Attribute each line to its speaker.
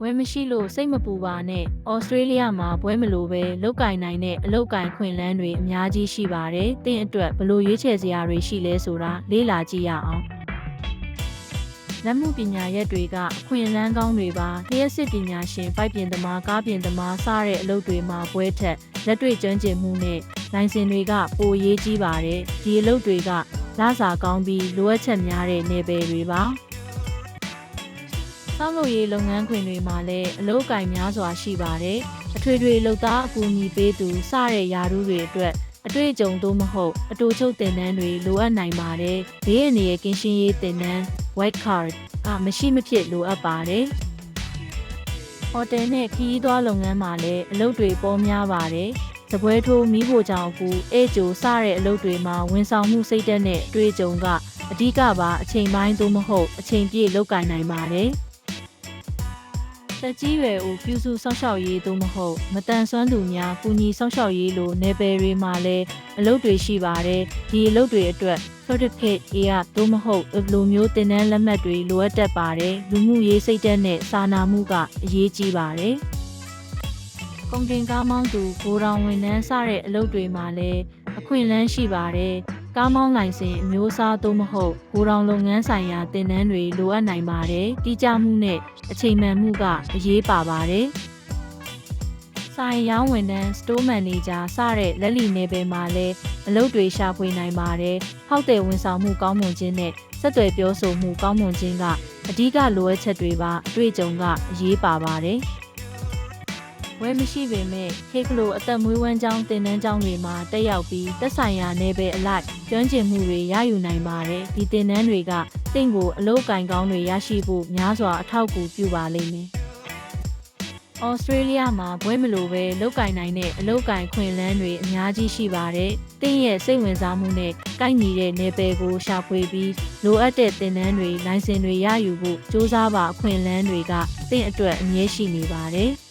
Speaker 1: ဘွဲမရှိလို့စိတ်မပူပါနဲ့။ဩစတြေးလျမှာဘွဲမလို့ပဲလောက်ကင်နိုင်တဲ့အလောက်ကင်ခွင့်လန်းတွေအများကြီးရှိပါတယ်။တင့်အတွက်ဘလို့ရွေးချယ်စရာတွေရှိလဲဆိုတာလေ့လာကြည့်ရအောင်။လက်မှုပညာရက်တွေကအခွင့်အလန်းကောင်းတွေပါလျှက်စစ်ပညာရှင်ပိုက်ပြင်သမားကားပြင်သမားစတဲ့အလုပ်တွေမှာပွဲထက်လက်တွေ့ကျွမ်းကျင်မှုနဲ့လိုင်စင်တွေကပိုရေးကြီးပါတယ်ဒီအလုပ်တွေကလစာကောင်းပြီးလိုအပ်ချက်များတဲ့နယ်ပယ်တွေပါ ဆောက်လုပ်ရေးလုပ်ငန်းခွင်တွေမှာလည်းအလုပ်အကင်များစွာရှိပါတယ်အထွေထွေလုပ်သားအကူအညီပေးသူစတဲ့ယာရုတွေအတွက်အတွေ့အကြုံသို့မဟုတ်အတူချုပ်တင်နန်းတွေလိုအပ်နိုင်ပါတယ်ဘေးအန္တရာယ်ကင်းရှင်းရေးတင်နန်း white card ကမရှိမဖြစ်လိုအပ်ပါတယ်ဟိုတယ်နဲ့ခီးသွားလုပ်ငန်းမှာလည်းအလုပ်တွေပေါ်များပါတယ်။တပွဲထိုးမီးဖိုကြောင့်ကူအေဂျိုစတဲ့အလုပ်တွေမှာဝန်ဆောင်မှုစိတ်သက်နဲ့အတွေ့အကြုံကအဓိကပါအချိန်ပိုင်းသို့မဟုတ်အချိန်ပြည့်လုပ်ကင်နိုင်ပါတယ်။ တက်ကြီးရွယ်ဦးပြုစုစောင့်ရှောက်ရေးသို့မဟုတ်မတန်ဆွမ်းသူများကုညီစောင့်ရှောက်ရေးလိုနယ်ပယ်တွေမှာလည်းအလုပ်တွေရှိပါတယ်။ဒီအလုပ်တွေအတွက် certificate အရသို့မဟုတ်အလိုမျိုးတင်နန်းလက်မှတ်တွေလိုအပ်တတ်ပါတယ်။လူမှုရေးစိတ်သက်နဲ့စာနာမှုကအရေးကြီးပါတယ်။ကုန်တင်ကားမောင်းသူဂိုဒေါင်ဝန်ထမ်းစတဲ့အလုပ်တွေမှာလည်းအခွင့်အလမ်းရှိပါတယ်။ ကားမောင်းလိုင်စင်အမျိုးအစားသို့မဟုတ်ဂိုဒေါင်လုပ်ငန်းဆိုင်ရာတင်နန်းတွေလိုအပ်နိုင်ပါတယ်။တိကျမှုနဲ့အချိန်မှန်မှုကအရေးပါပါတယ်။ဆိုင်ရောင်းဝန်ထမ်း store manager စတဲ့လက်လီနယ်ပယ်မှာလည်းအလုပ်တွေရှာဖွေနိုင်ပါတယ်။ဟောက်တဲ့ဝန်ဆောင်မှုကောင်းမွန်ခြင်းနဲ့ဆက်သွယ်ပြောဆိုမှုကောင်းမွန်ခြင်းကအဓိကလိုအပ်ချက်တွေပါအတွေ့အကြုံကအရေးပါပါတယ်။ ဝဲမရှိပေမဲ့ခေကလိုအသက်မွေးဝမ်းကြောင်းတင်နန်းကြောင်းတွေမှာတက်ရောက်ပြီးသက်ဆိုင်ရာနယ်ပယ်အလိုက်ကျွမ်းကျင်မှုတွေရယူနိုင်ပါတယ်။ဒီတင်နန်းတွေကတင့်ကိုအလုပ်ကင်ကောင်းတွေရရှိဖို့များစွာအထောက်အကူပြုပါလိမ့်မယ်။ဩစတြေးလျမှာဘွဲမလိုပဲလောက်ကင်နိုင်တဲ့အလောက်ကင်ခွင့်လန်းတွေအများကြီးရှိပါတယ်။တင်းရဲ့စိတ်ဝင်စားမှုနဲ့ကိုက်ညီတဲ့နယ်ပယ်ကိုရှာဖွေပြီးလိုအပ်တဲ့သင်တန်းတွေလိုင်စင်တွေရယူဖို့စ조사ပါအခွင့်လန်းတွေကတင့်အတွက်အမြဲရှိနေပါတယ်။